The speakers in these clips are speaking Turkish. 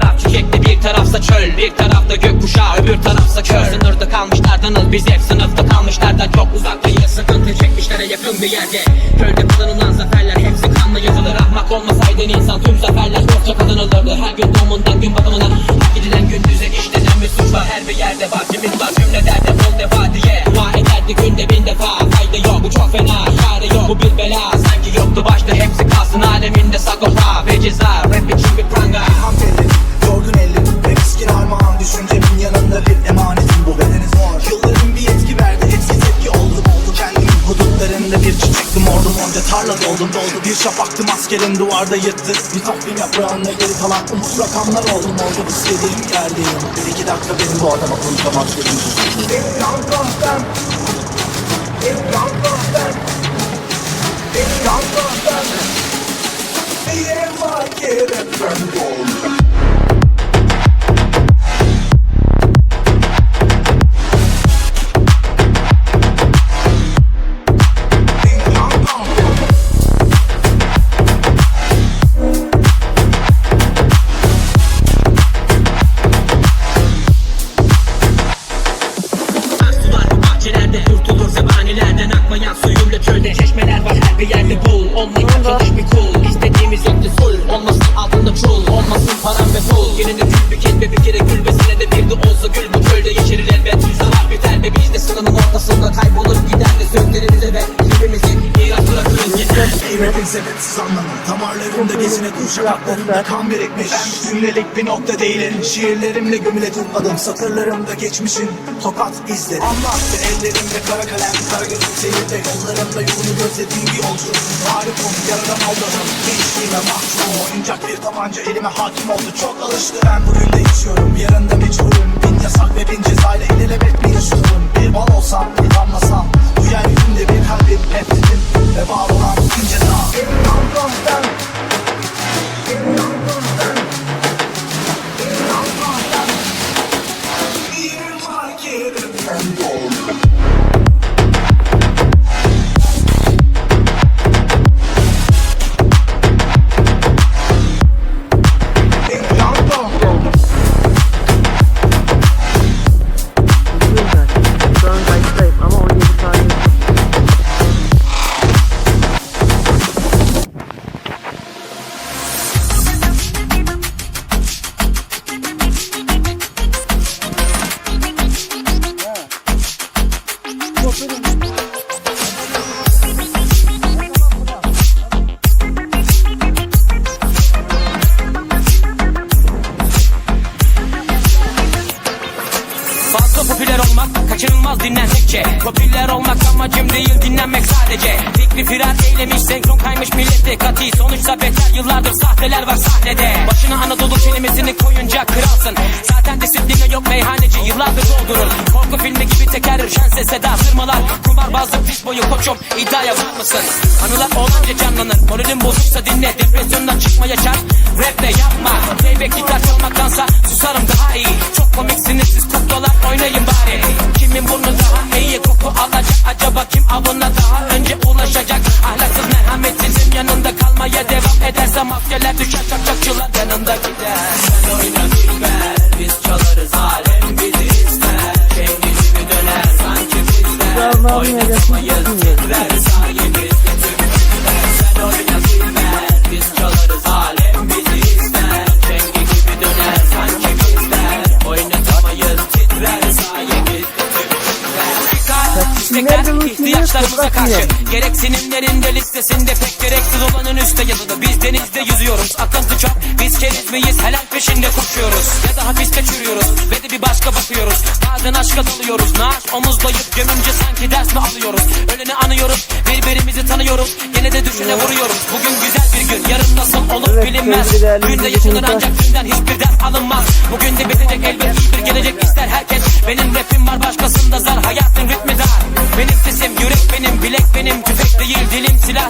taraf çiçekli bir tarafsa çöl Bir tarafta gökkuşağı öbür tarafsa kör. Sınırda kalmışlardanız biz hep sınıfta kalmışlardan çok uzaktayız. Sıkıntı çekmişlere yakın bir yerde. Köyde kazanılan zaferler hepsi kanla yazılır. Ahmak olmasaydı insan tüm zaferler dostça kazanılırdı. Her gün doğumundan gün batımına Hak edilen gündüze işlenen bir suç var Her bir yerde bahçemiz var cümle derde on defa diye. Dua ederdi günde bin defa Fayda yok bu çok fena Çare yok bu bir bela Sanki yoktu başta hepsi kalsın aleminde sakopa şapaktım askerim duvarda yırttı. Bir takvim yaprağında geri kalan umut rakamlar oldum oldu. İstediğim yerdeyim. Bir iki dakika benim bu adama konuşamak dedim. İmkan kahvem İmkan kahvem İmkan kahvem Bir yerim var hep ben doğru gezine kuşaklarımda kan birikmiş. Cümlelik bir nokta değilim. Şiirlerimle gömüledim. Adım Satırlarımda geçmişin tokat izleri. Anlattı ellerimde kara kalem. Kara gözüm seyirde. Yollarımda yolunu gözlediğim bir yolcu. Tarifim yaradan aldanım Gençliğime mahkum. Oyuncak bir tabanca elime hakim oldu. Çok alıştı. Ben bugün de içiyorum. Yarın da meçhulüm Bin yasak ve bin cezayla ilelebet mi yaşıyorum Bir bal olsam bir damlasam Bu yeryüzünde bir kalbim. Hep dedim. Ve var olan ince dağ İmkan kahvem ki ben sahteler var sahnede. Başına Anadolu kelimesini koyunca kralsın. Zaten disipline yok meyhaneci yıllardır doldurur. Korku filmi gibi teker şense seda. Sırmalar Kumarbazlık diş boyu koçum. İddiaya var mısın? Anılar olanca canlanır. Moralin bozuksa dinle Depresyondan çıkmaya çarp. Rap de yapma. Playback gitar çalmaktansa susarım daha iyi. Çok komiksiniz siz kuklalar oynayın bari. Kimin burnu daha iyi? Koku alacak. Acaba kim avına daha önce ulaşacak? Ahlaksız merhametsizim yanında kalmaya devam ederse Mafyalar düşer çakçakçılar yanında gider. Sen oyna dilber biz çalarız alem bizi ister Kendi gibi döner sanki bizler Ya Allah'ım ihtiyaçlarımıza karşı Gereksinimlerinde listesinde pek gereksiz olanın üstte yazılı. Biz denizde yüzüyoruz akıntı çok Biz keriz miyiz? Helal peşinde koşuyoruz. Ya da hapiste çürüyoruz ve de bir başka bakıyoruz. Bazen aşka dalıyoruz. Naaş omuzlayıp gömünce sanki ders mi alıyoruz? Öleni anıyoruz birbirimizi tanıyoruz. Yine de düşene vuruyoruz. Bugün güzel bir gün yarın nasıl olur Evet, bilinmez. Günde yaşanır ancak dünden hiçbir ders alınmaz. Bugün de bitecek elbet iyi bir gelecek ister herkes. Benim rapim var başkasında zar. Hayatın ritmi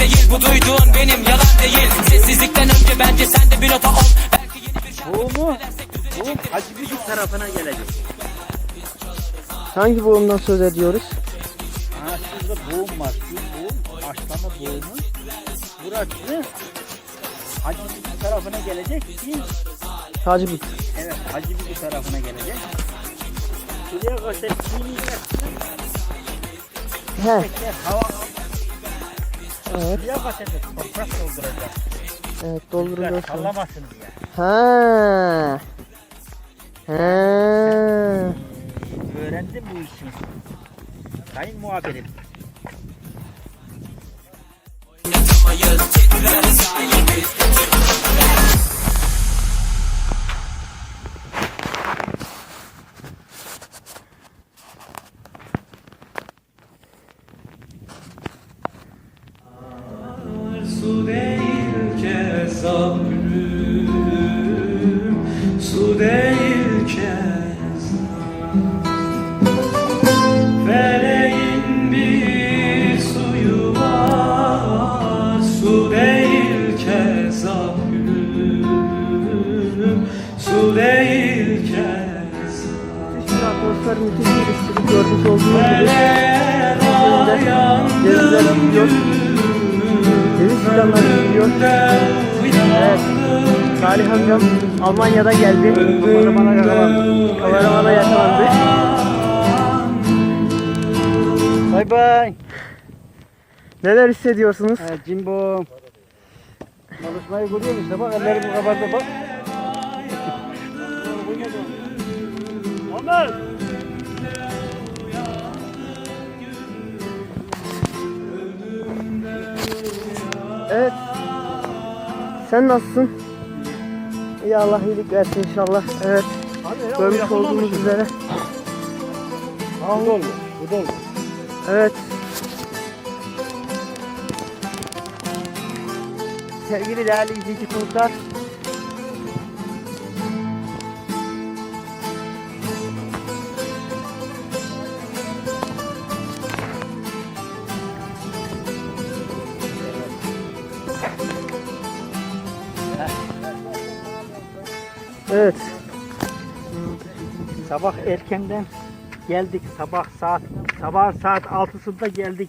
değil Bu duyduğun benim yalan değil Sessizlikten önce bence sen de bir nota ol Belki yeni bir şarkı Bu mu? söylersek Bu düzelecektir. acı bir tarafına gelecek. Hangi boğumdan söz ediyoruz? Ha şurada boğum var. Şu boğum haşlama boğumu. Burası Hacı Bibi tarafına gelecek ki Hacı Bit. evet Hacı Bibi tarafına gelecek. Şuraya kadar. He. Hava Evet. kadar da toprak dolduracak. Evet dolduruluyor sallamasın diye. Ha. Ha. Öğrendim bu işi. Sayın muhabirim. Su müthiş bir istilik görmüş olduğunuz gibi. Denizler gidiyor. Deniz fidanları gidiyor. Evet. Salih amcam Almanya'da geldi. Kameramana yakalandı. Kameramana yakalandı. Bay bay. Neler hissediyorsunuz? Ha, Cimbo. Çalışmayı görüyor musun? Bak ellerim kabardı bak. Ömer. Evet. Sen nasılsın? İyi Allah iyilik versin inşallah. Evet. Görmüş olduğunuz üzere. Bu da. Bu da. Evet. Sevgili değerli izleyici konuklar. Sabah erkenden geldik. Sabah saat sabah saat 6'sında geldik.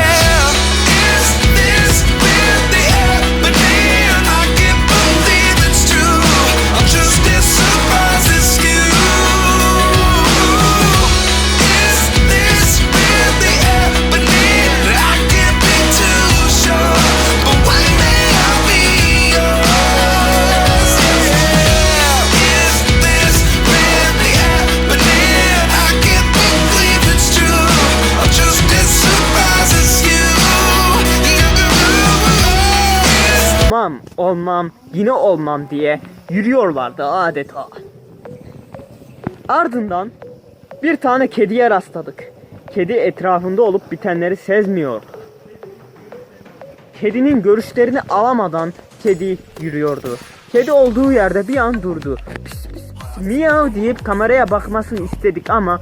Yine olmam diye yürüyorlardı adeta. Ardından bir tane kediye rastladık. Kedi etrafında olup bitenleri sezmiyordu. Kedinin görüşlerini alamadan kedi yürüyordu. Kedi olduğu yerde bir an durdu. Pis pis pis miyav deyip kameraya bakmasını istedik ama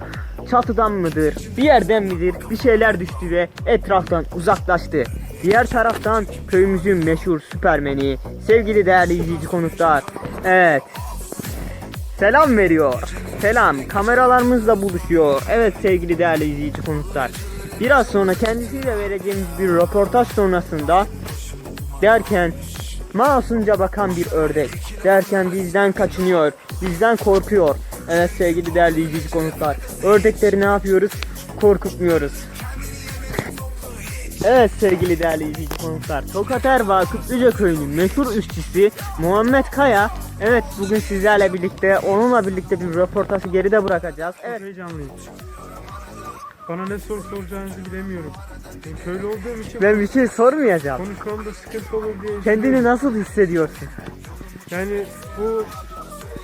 çatıdan mıdır, bir yerden midir bir şeyler düştü ve etraftan uzaklaştı. Diğer taraftan köyümüzün meşhur süpermeni, sevgili değerli izleyici konuklar. Evet, selam veriyor. Selam. Kameralarımızla buluşuyor. Evet sevgili değerli izleyici konuklar. Biraz sonra kendisiyle vereceğimiz bir röportaj sonrasında derken masumca bakan bir ördek derken bizden kaçınıyor, bizden korkuyor. Evet sevgili değerli izleyici konuklar. Ördekleri ne yapıyoruz? Korkutmuyoruz. Evet sevgili değerli izleyici konuklar. Tokat Erbaa Kıtlıca Köyü'nün meşhur işçisi Muhammed Kaya. Evet bugün sizlerle birlikte onunla birlikte bir röportajı geride bırakacağız. Evet heyecanlıyım. Bana ne soru soracağınızı bilemiyorum. Ben köylü olduğum için ben bir şey sormayacağım. konuşmamda sıkıntı olur diye Kendini nasıl hissediyorsun? Yani bu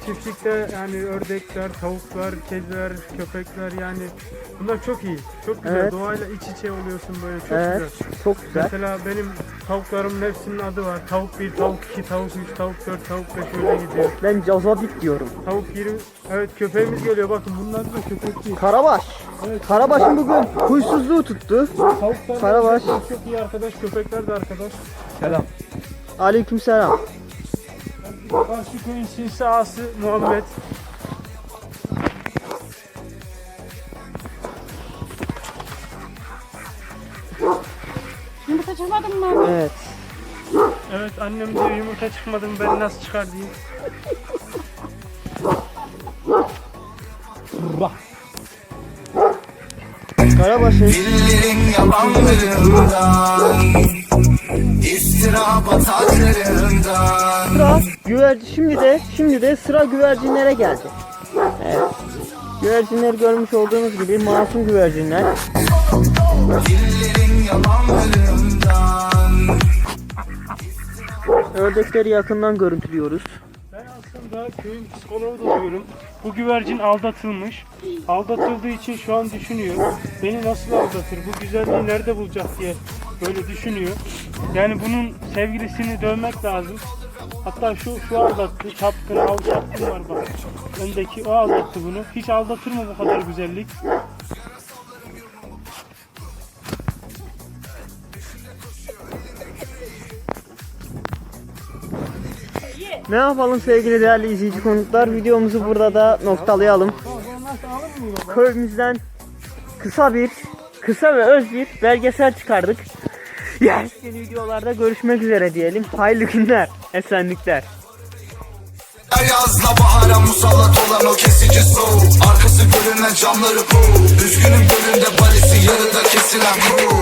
çiftlikte yani ördekler, tavuklar, kediler, köpekler yani bunlar çok iyi. Çok güzel. Evet. Doğayla iç içe oluyorsun böyle çok Evet güzel. çok güzel. Mesela benim tavuklarımın hepsinin adı var. Tavuk 1, tavuk 2, tavuk 3, tavuk 4, tavuk 5 öyle gidiyor. Ben Cazabik diyorum. Tavuk 20. Evet köpeğimiz geliyor bakın bunlar da köpek değil. Karabaş. Karabaş'ın bugün huysuzluğu tuttu. Tavuklar Karabaş. çok, çok iyi arkadaş, köpekler de arkadaş. Selam. Aleykümselam. Karşı köyün sinsi ağası Muhammed. Yumurta çıkmadın mı? Evet. Evet annem diyor yumurta çıkmadı mı ben nasıl çıkar diyeyim. Karabaş'ın Dillerin yalanlarından İstirap ataklarından güvercin şimdi de şimdi de sıra güvercinlere geldi. Evet. Güvercinler görmüş olduğunuz gibi masum güvercinler. Ördekleri yakından görüntülüyoruz. Ben aslında köyün psikoloğu da oluyorum. Bu güvercin aldatılmış. Aldatıldığı için şu an düşünüyor. Beni nasıl aldatır? Bu güzelliği nerede bulacak diye böyle düşünüyor. Yani bunun sevgilisini dövmek lazım. Hatta şu şu aldattı. Çapkın, çapkın var bak. Öndeki o aldattı bunu. Hiç aldatır mı bu kadar güzellik? Ne yapalım sevgili değerli izleyici konuklar? Videomuzu burada da noktalayalım. Köyümüzden kısa bir, kısa ve öz bir belgesel çıkardık. Yes. Yeni videolarda görüşmek üzere diyelim. Hayırlı günler, esenlikler. Yazla bahara musallat olan o kesici soğuk Arkası görünen camları bu Üzgünüm bölümde balisi yarıda kesilen bu